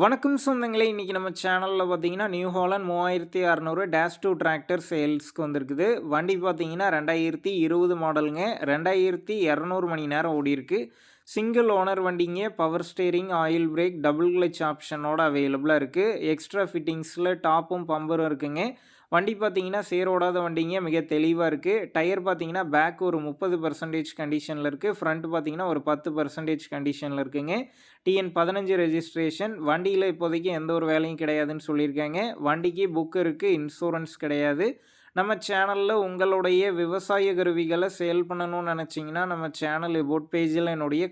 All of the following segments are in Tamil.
வணக்கம் சொந்தங்களே இன்றைக்கி நம்ம சேனலில் பார்த்தீங்கன்னா நியூ ஹாலண்ட் மூவாயிரத்தி அறநூறு டேஷ் டூ டிராக்டர் சேல்ஸ்க்கு வந்திருக்குது. வண்டி பார்த்தீங்கன்னா ரெண்டாயிரத்தி இருபது மாடலுங்க ரெண்டாயிரத்தி இரநூறு மணி நேரம் ஓடிருக்கு சிங்கிள் ஓனர் வண்டிங்க power steering oil brake double clutch ஆப்ஷனோட அவைலபிளாக இருக்குது எக்ஸ்ட்ரா ஃபிட்டிங்ஸில் டாப்பும் பம்பரும் இருக்குங்க. வண்டி பார்த்தீங்கன்னா சேரோடாத வண்டிங்க மிக தெளிவாக இருக்குது டயர் பார்த்தீங்கன்னா பேக் ஒரு முப்பது பர்சன்டேஜ் கண்டிஷனில் இருக்குது ஃப்ரண்ட் பார்த்தீங்கன்னா ஒரு பத்து பர்சன்டேஜ் கண்டிஷனில் இருக்குங்க. டிஎன் பதினஞ்சு ரெஜிஸ்ட்ரேஷன் வண்டியில் இப்போதைக்கு எந்த ஒரு வேலையும் கிடையாதுன்னு சொல்லியிருக்காங்க. வண்டிக்கு புக் இருக்குது இன்சூரன்ஸ் கிடையாது. நம்ம சேனலில் உங்களுடைய விவசாய கருவிகளை சேல் பண்ணணும்னு நினச்சிங்கன்னா நம்ம சேனல் போட் பேஜில் என்னுடைய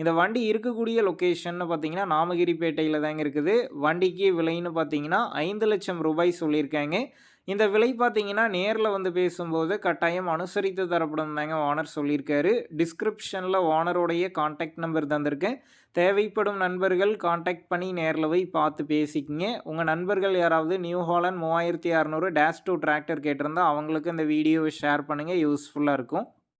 இந்த வண்டி இருக்கக்கூடிய லொக்கேஷன்னு பார்த்தீங்கன்னா நாமகிரிப்பேட்டையில் தாங்க இருக்குது. வண்டிக்கு விலைன்னு பார்த்தீங்கன்னா ஐந்து லட்சம் ரூபாய் சொல்லியிருக்காங்க. இந்த விலை பார்த்தீங்கன்னா நேரில் வந்து பேசும்போது கட்டாயம் அனுசரித்து தரப்படும் தாங்க ஓனர் சொல்லியிருக்காரு. டிஸ்கிரிப்ஷனில் ஓனருடைய காண்டாக்ட் நம்பர் தந்திருக்கேன். தேவைப்படும் நண்பர்கள் காண்டாக்ட் பண்ணி நேரில் போய் பார்த்து பேசிக்கிங்க. உங்கள் நண்பர்கள் யாராவது நியூ ஹாலண்ட் மூவாயிரத்தி அறநூறு டேஷ் டூ டிராக்டர் கேட்டிருந்தா அவங்களுக்கு இந்த வீடியோவை ஷேர் பண்ணுங்கள் யூஸ்ஃபுல்லாக இருக்கும்.